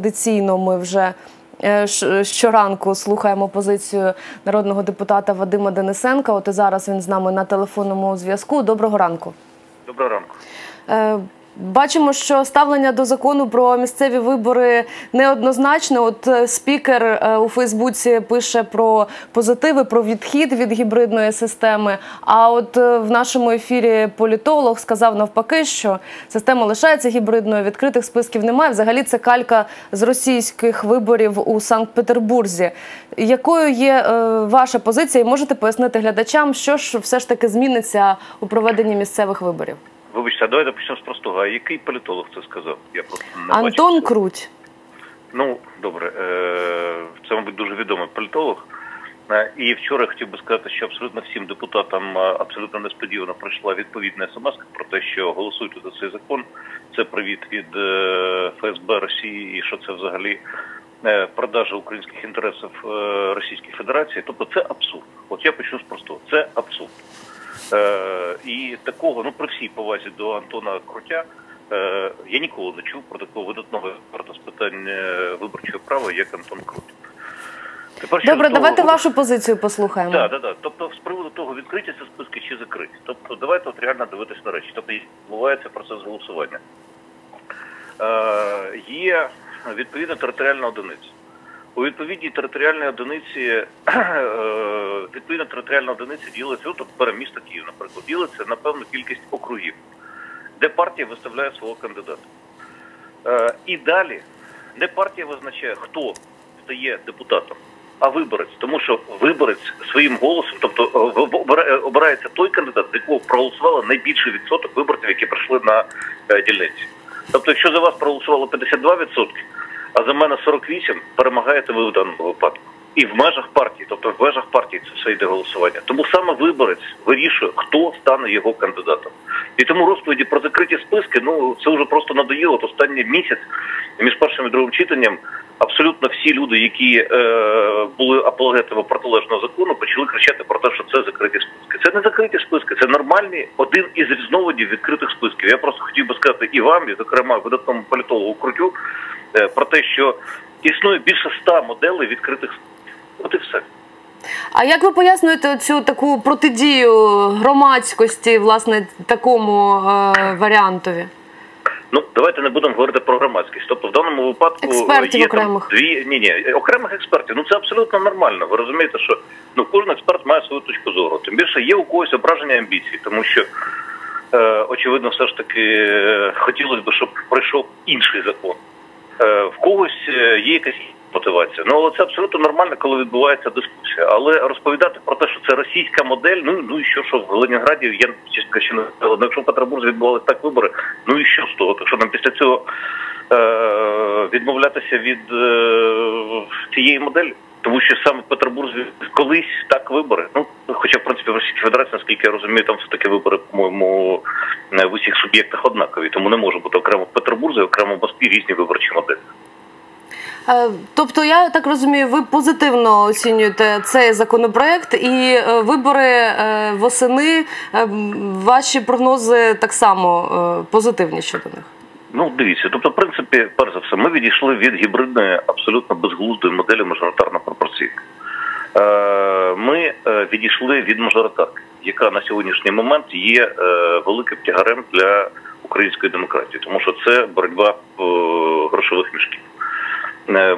Традиційно ми вже е, щоранку слухаємо позицію народного депутата Вадима Денисенка. От і зараз він з нами на телефонному зв'язку. Доброго ранку. Доброго ранку. Бачимо, що ставлення до закону про місцеві вибори неоднозначне. От е, спікер е, у Фейсбуці пише про позитиви, про відхід від гібридної системи. А от е, в нашому ефірі політолог сказав навпаки, що система лишається гібридною, відкритих списків немає. Взагалі це калька з російських виборів у Санкт-Петербурзі. Якою є ваша позиція? І можете пояснити глядачам, що ж все ж таки зміниться у проведенні місцевих виборів? Вибачте, давайте почнемо з простого. А який політолог це сказав? Я просто не Антон бачив. Круть. Ну, добре, е, це, мабуть, дуже відомий політолог. Е, І вчора хотів би сказати, що абсолютно всім депутатам е, абсолютно несподівано прийшла відповідна смс про те, що голосуйте за цей закон. Це привіт від ФСБ Росії, і що це взагалі продажа українських інтересів Російській Федерації. Тобто це абсурд. От я почну з простого. Це абсурд. Е, і такого, ну при всій повазі до Антона Крутя, е, я ніколи не чув про такого видатного експерта з питань е, виборчого права, як Антон Крут. Тепер Добре, того- давайте вашу позицію послухаємо. Так, так, так. Тобто, з приводу того, відкриті це списки чи закриті. Тобто, давайте от реально дивитись на речі. Тобто, відбувається процес голосування. Е, є відповідна територіальна одиниця. У відповідній територіальній одиниці е, відповідна територіальна одиниця ділиться, от бере місто Київ, наприклад, ділиться на певну кількість округів, де партія виставляє свого кандидата. Е, і далі не партія визначає, хто стає депутатом, а виборець. Тому що виборець своїм голосом, тобто е, обирається той кандидат, за якого проголосувало найбільший відсоток виборців, які прийшли на дільниці. Тобто, якщо за вас проголосувало 52%, а за мене 48%, перемагаєте ви в даному випадку. І в межах партії, тобто в межах партії це все йде голосування. Тому саме виборець вирішує, хто стане його кандидатом. І тому розповіді про закриті списки, ну це вже просто надоїло. От останній місяць між першим і другим читанням абсолютно всі люди, які е, були апологетами протилежного закону, почали кричати про те, що це закриті списки. Це не закриті списки, це нормальний один із різновидів відкритих списків. Я просто хотів би сказати і вам, і зокрема видатному політологу Крутю, е, про те, що існує більше ста моделей відкритих. От і все. А як ви пояснюєте цю таку протидію громадськості, власне, такому е, варіантові? Ну, давайте не будемо говорити про громадськість. Тобто, в даному випадку Експертів є окремих. там дві ні, ні, окремих експертів. Ну це абсолютно нормально. Ви розумієте, що ну кожен експерт має свою точку зору. Тим більше є у когось ображення амбіцій, тому що е, очевидно, все ж таки е, хотілося б, щоб пройшов інший закон. Е, в когось е, є якась мотивація. Ну але це абсолютно нормально, коли відбувається дискусія. Але розповідати про те, що це російська модель, ну ну і що, що в Ленінграді я чесно кажучи, не. Ну, якщо в Петербурзі відбувалися так вибори, ну і що з того? Так що нам після цього е, відмовлятися від е, цієї моделі? Тому що саме в Петербурзі колись так вибори. Ну хоча в принципі в Російській Федерації, наскільки я розумію, там все таки вибори, по-моєму, е, в усіх суб'єктах однакові, тому не може бути окремо в Петербурзі, окремо в Москві різні виборчі моделі. Е, Тобто, я так розумію, ви позитивно оцінюєте цей законопроект і е, вибори восени. Ваші прогнози так само позитивні щодо них. Ну, дивіться, тобто, в принципі, перш за все, ми відійшли від гібридної, абсолютно безглуздої моделі мажоритарно пропорційної. Е, ми е, відійшли від мажоритарки, яка на сьогоднішній момент є е, великим тягарем для української демократії, тому що це боротьба грошових мішків.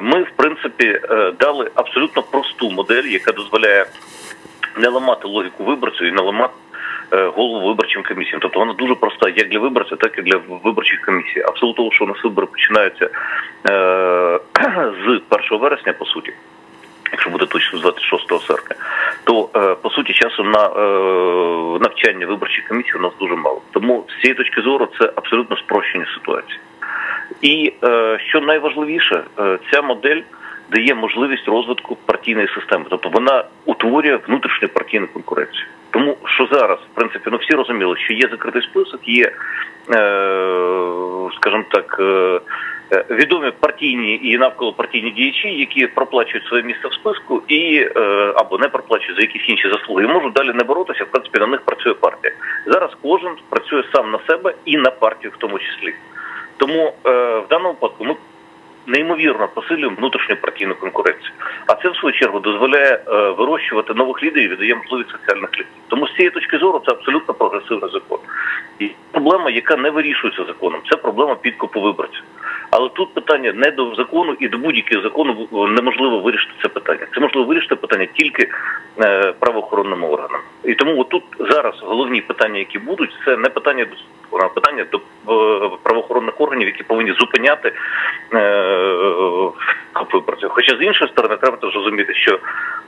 Ми, в принципі, дали абсолютно просту модель, яка дозволяє не ламати логіку виборців і не ламати голову виборчим комісіям. Тобто вона дуже проста як для виборця, так і для виборчих комісій. Абсолютно що у нас вибори починаються е, з 1 вересня, по суті. Якщо буде точно з 26 серпня, то е, по суті часу на е, навчання виборчих комісій у нас дуже мало. Тому з цієї точки зору це абсолютно спрощення ситуації. І е, що найважливіше, е, ця модель дає можливість розвитку партійної системи, тобто вона утворює внутрішню партійну конкуренцію. Тому що зараз, в принципі, ну всі розуміли, що є закритий список, є, е, скажімо так, е, е, відомі партійні і навколо партійні діячі, які проплачують своє місце в списку і е, або не проплачують за якісь інші заслуги, і можуть далі не боротися. В принципі, на них працює партія. Зараз кожен працює сам на себе і на партію, в тому числі. Тому е, в даному випадку ми неймовірно посилює внутрішню партійну конкуренцію. А це в свою чергу дозволяє е, вирощувати нових лідерів і дає можливість соціальних лідерів. Тому з цієї точки зору це абсолютно прогресивний закон. І проблема, яка не вирішується законом, це проблема підкупу виборців. Але тут питання не до закону і до будь-якого закону неможливо вирішити це питання. Це можливо вирішити питання тільки е, правоохоронним органам. І тому отут зараз головні питання, які будуть, це не питання до питання до е, правоохоронних органів, які повинні зупиняти е, виборців. Хоча з іншої сторони, треба теж розуміти, що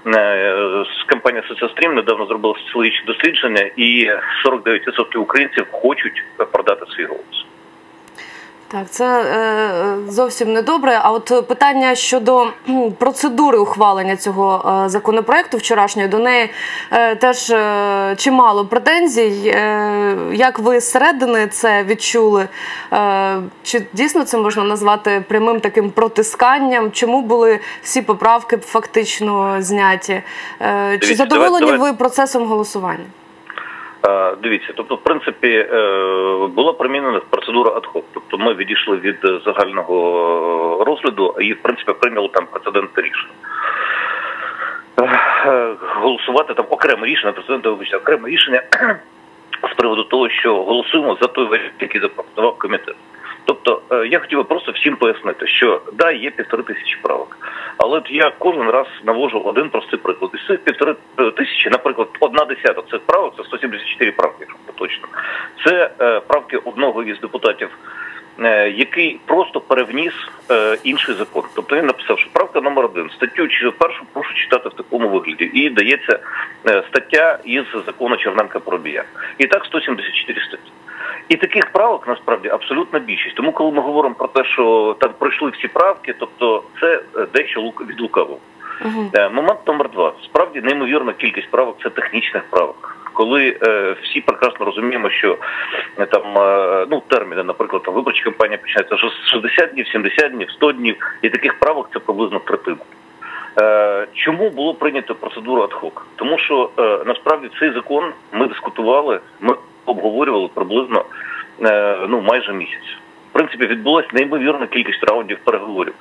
е, компанія Соціострім недавно зробила соціологічне дослідження, і 49% українців хочуть продати свій голос. Так, це е, зовсім не добре. А от питання щодо процедури ухвалення цього е, законопроекту вчорашньої до неї е, теж е, чимало претензій. Е, як ви зсередини це відчули? Е, чи дійсно це можна назвати прямим таким протисканням? Чому були всі поправки фактично зняті? Е, чи задоволені ви процесом голосування? Е, Дивіться, тобто, в принципі, е, була примінена процедура адхок. Тобто ми відійшли від загального розгляду і, в принципі, прийняли там прецедентне рішення. Е, Голосувати там окреме рішення, президента вибачте, окреме рішення з приводу того, що голосуємо за той варіант, який запропонував комітет. Тобто, е, я хотів би просто всім пояснити, що да, є півтори тисячі правок. Але от я кожен раз навожу один простий приклад. Із цих півтори е, тисячі, наприклад, одна десята цих правок це 174 правки, якщо бути точно. Це е, правки одного із депутатів, е, який просто перевніс е, інший закон. Тобто він написав, що правка номер один, статтю чи- першу прошу читати в такому вигляді. І дається е, стаття із закону Черненка про бія. І так 174 статті. І таких правок насправді абсолютна більшість. Тому, коли ми говоримо про те, що там пройшли всі правки, тобто це е, дещо лук- від лукавого. Угу. Е, Момент номер два. Справді неймовірна кількість правок це технічних правок. Коли е, всі прекрасно розуміємо, що е, там е, ну терміни, наприклад, там виборча кампанія починається з 60 днів, 70 днів, 100 днів, і таких правок це приблизно третина. Е, чому було прийнято процедуру адхок? Тому що насправді цей закон ми дискутували, ми обговорювали приблизно е, ну майже місяць. В принципі, відбулася неймовірна кількість раундів переговорів,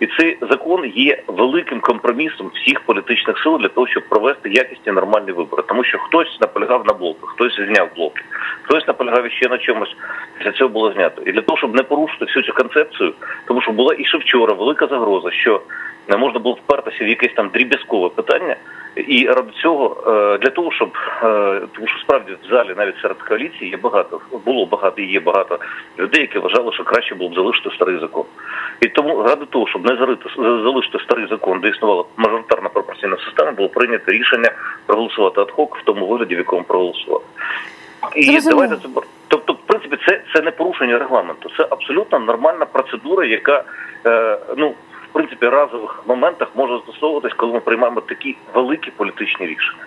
і цей закон є великим компромісом всіх політичних сил для того, щоб провести якісні нормальні вибори. Тому що хтось наполягав на блоках, хтось зняв блоки, хтось наполягав ще на чомусь. Після цього було знято. І для того, щоб не порушити всю цю концепцію, тому що була і ще вчора велика загроза, що не можна було впертися в якесь там дріб'язкове питання. І ради цього е, для того, щоб е, тому що справді в залі навіть серед коаліції є багато, було багато і є багато людей, які вважали, що краще було б залишити старий закон. І тому ради того, щоб не зарити залишити старий закон, де існувала мажоритарна пропорційна система, було прийнято рішення проголосувати адхок в тому вигляді, в якому проголосували. І Зрозуміло. давайте це тобто, в принципі, це, це не порушення регламенту, це абсолютно нормальна процедура, яка е, ну принципі разових моментах може застосовуватись, коли ми приймаємо такі великі політичні рішення.